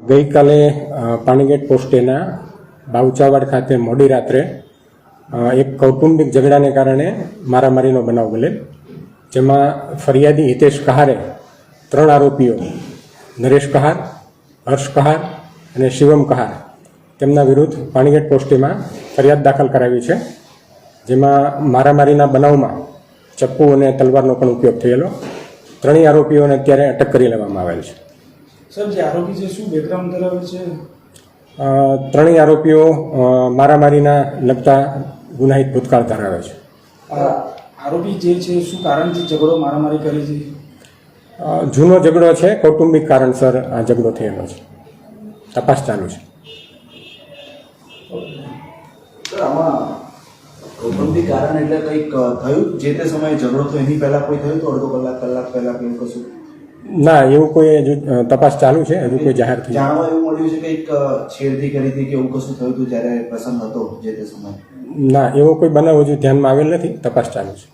ગઈકાલે પાણીગેટ પોસ્ટેના બાઉચાવાડ ખાતે મોડી રાત્રે એક કૌટુંબિક ઝઘડાને કારણે મારામારીનો બનાવ બને જેમાં ફરિયાદી હિતેશ કહારે, ત્રણ આરોપીઓ, નરેશ કહાર, હર્ષ કહાર અને શિવમ કહાર, તેમના વિરુદ્ધ પાણીગેટ પોસ્ટેમાં ફરિયાદ દાખલ કરાવી છે, જેમાં મારામારીના બનાવમાં ચપ્પુ અને તલવારનો પણ ઉપયોગ થયેલો. ત્રણેય આરોપીઓને અત્યારે અટક કરી લેવામાં આવેલ છે. સર જે આરોપી છે શું બેકગ્રાઉન્ડ ધરાવે છે? ત્રણેય આરોપીઓ મારામારીના લગતા ગુનાહિત ભૂતકાળ ધરાવે છે. આરોપી જે છે શું કારણથી ઝઘડો મારામારી કરી છે? જૂનો ઝઘડો છે કૌટુંબિક કારણસર આ ઝઘડો થયેલો છે. તપાસ ચાલુ છે. સર આમાં કૌટુંબિક કારણ એટલે કંઈક થયું? જે તે સમયે ઝઘડો થયો એની પહેલાં કોઈ થયું? તો અડધો કલાક કલાક પહેલાં કે કશું? ના એવું કોઈ હજુ તપાસ ચાલુ છે? હજુ કોઈ જાહેર થયું? જાણવા એવું મળ્યું છે કંઈક છેડતી કરી હતી કે એવું કશું થયું હતું જ્યારે પ્રસંગ હતો જે તે સમયે? ના એવો કોઈ બનાવ હજુ ધ્યાનમાં આવેલ નથી? તપાસ ચાલુ છે.